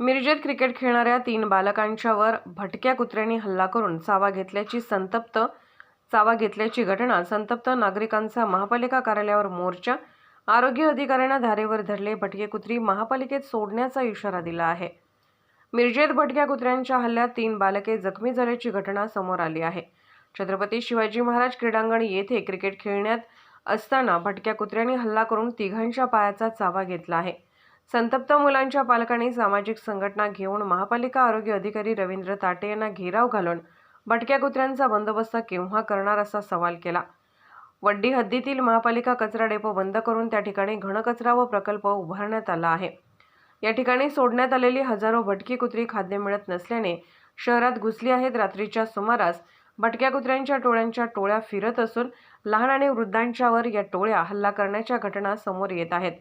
मिरजेत cricket खेळणाऱ्या तीन बालकांच्यावर भटक्या कुत्र्यांनी हल्ला करून चावा घेतल्याची संतप्त चावा घेतल्याची घटना संतप्त नागरिकांचा महापालिका कार्यालयावर मोर्चा. आरोग्य अधिकाऱ्यांना धारेवर धरले भटके कुत्री महापालिकेत सोडण्याचा इशारा दिला आहे. मिरजेत भटक्या कुत्र्यांच्या हल्ल्यात तीन बालके जखमी झाल्याची घटना समोर आली आहे. छत्रपती शिवाजी महाराज क्रीडांगण येथे क्रिकेट खेळण्यात असताना भटक्या कुत्र्यांनी हल्ला करून तिघांच्या पायाचा चावा घेतला आहे. संतप्त मुलांच्या पालकांनी सामाजिक संघटना घेऊन महापालिका आरोग्य अधिकारी रवींद्र ताटे यांना घेराव घालून भटक्या कुत्र्यांचा बंदोबस्त केव्हा करणार असा सवाल केला. वड्डी हद्दीतील महापालिका कचरा डेपो बंद करून त्या ठिकाणी घनकचरा व प्रकल्प उभारण्यात आला आहे. या ठिकाणी सोडण्यात आलेली हजारो भटकी कुत्री खाद्य मिळत नसल्याने शहरात घुसली आहेत रात्रीच्या सुमारास. भटक्या कुत्र्यांच्या टोळ्यांच्या टोळ्या फिरत असून लहान आणि वृद्धांच्यावर या टोळ्या हल्ला करण्याच्या घटना समोर येत आहेत.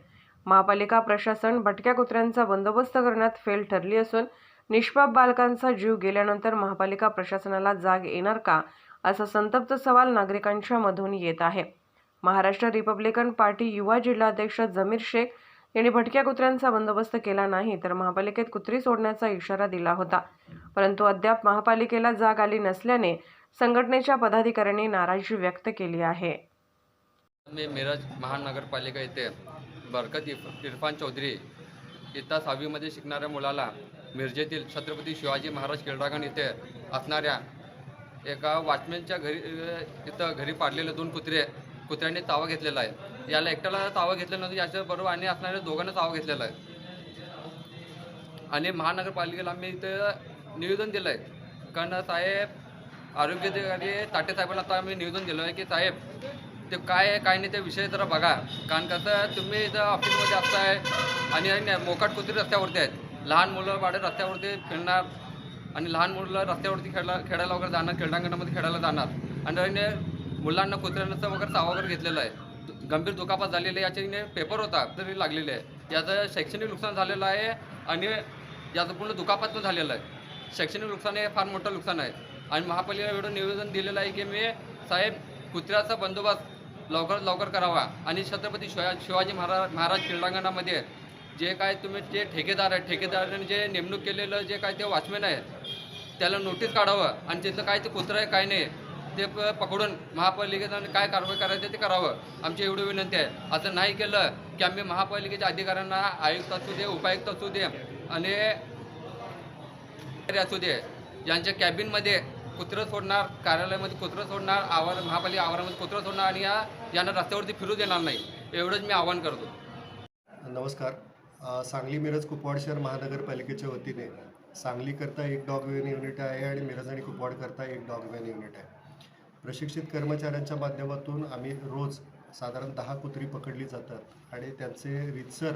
महापालिका प्रशासन भटक्या कुत्र्यांचा बंदोबस्त करण्यात फेल ठरली असून निष्पाप बालकांचा जीव गेल्यानंतर महापालिका प्रशासनाला जाग येणार का असा संतप्त सवाल नागरिकांच्या मधून येत आहे. महाराष्ट्र रिपब्लिकन पार्टी युवा जिल्हाध्यक्ष जमीर शेख यांनी भटक्या कुत्र्यांचा बंदोबस्त केला नाही तर महापालिकेत कुत्री सोडण्याचा इशारा दिला होता. परंतु अद्याप महापालिकेला जाग आली नसल्याने संघटनेच्या पदाधिकाऱ्यांनी नाराजी व्यक्त केली आहे. मी मिरज महानगरपालिका येथे बरकत इफ इरफान चौधरी इयत्ता सहावीमध्ये शिकणाऱ्या मुलाला मिरजेतील छत्रपती शिवाजी महाराज क्रीडांगण इथे असणाऱ्या एका वॉचमॅनच्या घरी इथं घरी पाडलेले दोन कुत्रे कुत्र्यांनी तावा घेतलेला आहे. याला एकट्याला तावा घेतला नव्हतं याच्याबरोबर आणि असणाऱ्या दोघांना तावा घेतलेला आहे. आणि महानगरपालिकेला आम्ही इथं निवेदन दिलं आहे. कारण साहेब आरोग्य अधिकारी ताटे साहेबांना आता आम्ही निवेदन दिलं आहे की साहेब ते काय आहे काय नाही ते विषय जरा बघा. कारण कसं तुम्ही इथं ऑफिसमध्ये असताय आणि आणि मोकाट कुत्री रस्त्यावरती आहेत. लहान मुलं वाडे रस्त्यावरती फिरणार आणि लहान मुलं रस्त्यावरती खेळला खेळायला वगैरे जाणार क्रीडांगणामध्ये खेळायला जाणार. आणि मुलांना कुत्र्यांचं वगैरे चावा वगैरे घेतलेला आहे. गंभीर दुखापत झालेली आहे याच्याने पेपर होता तरी लागलेले आहे. याचं शैक्षणिक नुकसान झालेलं आहे आणि याचं पूर्ण दुखापत पण झालेलं आहे. शैक्षणिक नुकसान हे फार मोठं नुकसान आहे. आणि महापालिकेला एवढं निवेदन दिलेलं आहे की मी साहेब कुत्र्याचा बंदोबस्त लवकरात लवकर करावा. आणि छत्रपती शिवा शिवाजी महाराज महाराज क्रीडांगणामध्ये जे काय तुम्ही जे ठेकेदार आहेत ठेकेदारांनी जे नेमणूक केलेलं जे काय ते वॉचमॅन आहेत त्याला नोटीस काढावं आणि तिथलं काय ते कुत्रं आहे काय नाही ते प- पकडून महापालिकेनं काय कारवाई करायचं ते करावं. आमची एवढी विनंती आहे. असं नाही केलं की आम्ही महापालिकेच्या अधिकाऱ्यांना आयुक्त असू दे उपायुक्त असू दे आणि असू दे यांच्या कॅबिनमध्ये कुत्रं सोडणार कार्यालयामध्ये कुत्रं सोडणार आवार महापालिका आवारामध्ये कुत्रं सोडणार आणि या यांना रस्त्यावरती फिरू देणार नाही. एवढंच मी आवाहन करतो. नमस्कार. सांगली मिरज कुपवाड शहर महानगरपालिकेच्या वतीने सांगलीकरता एक डॉग वेन युनिट आहे आणि मिरज आणि कुपवाडकरता एक डॉग वेन युनिट आहे. प्रशिक्षित कर्मचाऱ्यांच्या माध्यमातून आम्ही रोज साधारण दहा कुत्री पकडली जातात आणि त्यांचे रितसर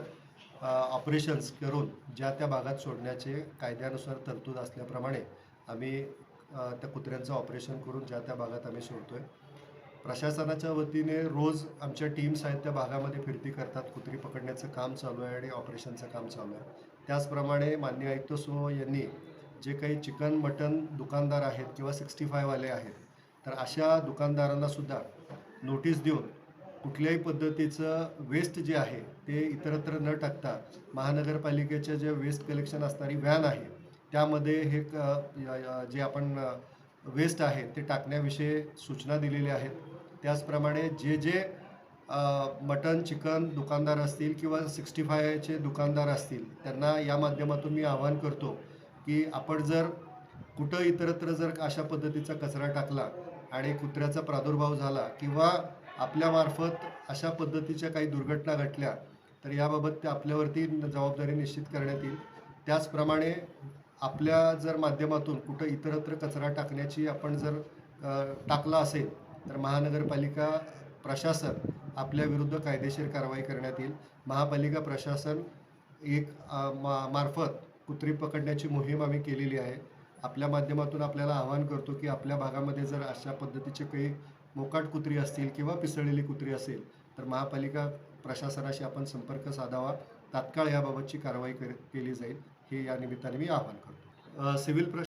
ऑपरेशन्स करून ज्या त्या भागात सोडण्याचे कायद्यानुसार तरतूद असल्याप्रमाणे आम्ही त्या कुत्र्यांचं ऑपरेशन करून ज्या त्या भागात आम्ही सोडतो आहे प्रशासनाच्या वतीने रोज आमच्या टीम्स आहेत त्या भागामध्ये फिरती करतात कुत्री पकडण्याचं काम चालू आहे आणि ऑपरेशनचं काम चालू आहे. त्याचप्रमाणे मान्य आयुक्त सो यांनी जे काही चिकन मटन दुकानदार आहेत किंवा सिक्स्टी फायवाले आहेत तर अशा दुकानदारांना सुद्धा नोटीस देऊन कुठल्याही पद्धतीचं वेस्ट जे आहे ते इतरत्र न टाकता महानगरपालिकेच्या जे वेस्ट कलेक्शन असणारी व्हॅन आहे त्यामध्ये हे क- जे आपण वेस्ट आहे ते टाकण्याविषयी सूचना दिलेल्या आहेत. त्याचप्रमाणे जे जे मटन चिकन दुकानदार असतील किंवा सिक्स्टी फायचे दुकानदार असतील त्यांना या माध्यमातून मी आवाहन करतो की आपण जर कुठं इतरत्र जर अशा पद्धतीचा कचरा टाकला आणि कुत्र्याचा प्रादुर्भाव झाला किंवा आपल्यामार्फत अशा पद्धतीच्या काही दुर्घटना घटल्या तर याबाबत ते आपल्यावरती जबाबदारी निश्चित करण्यात येईल. त्याचप्रमाणे आपल्या जर माध्यमातून कुठं इतरत्र कचरा टाकण्याची आपण जर टाकला असेल तर महानगरपालिका प्रशासन आपल्या विरुद्ध कायदेशीर कारवाई करण्यात येईल. महापालिका प्रशासन एक मा मार्फत कुत्री पकडण्याची मोहीम आम्ही केलेली आहे. आपल्या माध्यमातून आपल्याला आवाहन करतो की आपल्या भागामध्ये जर अशा पद्धतीचे काही मोकाट कुत्री असतील किंवा पिसळलेली कुत्री असेल तर महापालिका प्रशासनाशी आपण संपर्क साधावा. तात्काळ याबाबतची कारवाई कर केली जाईल. हे या निमित्ताने मी आवाहन करतो. सिव्हिल प्रश्न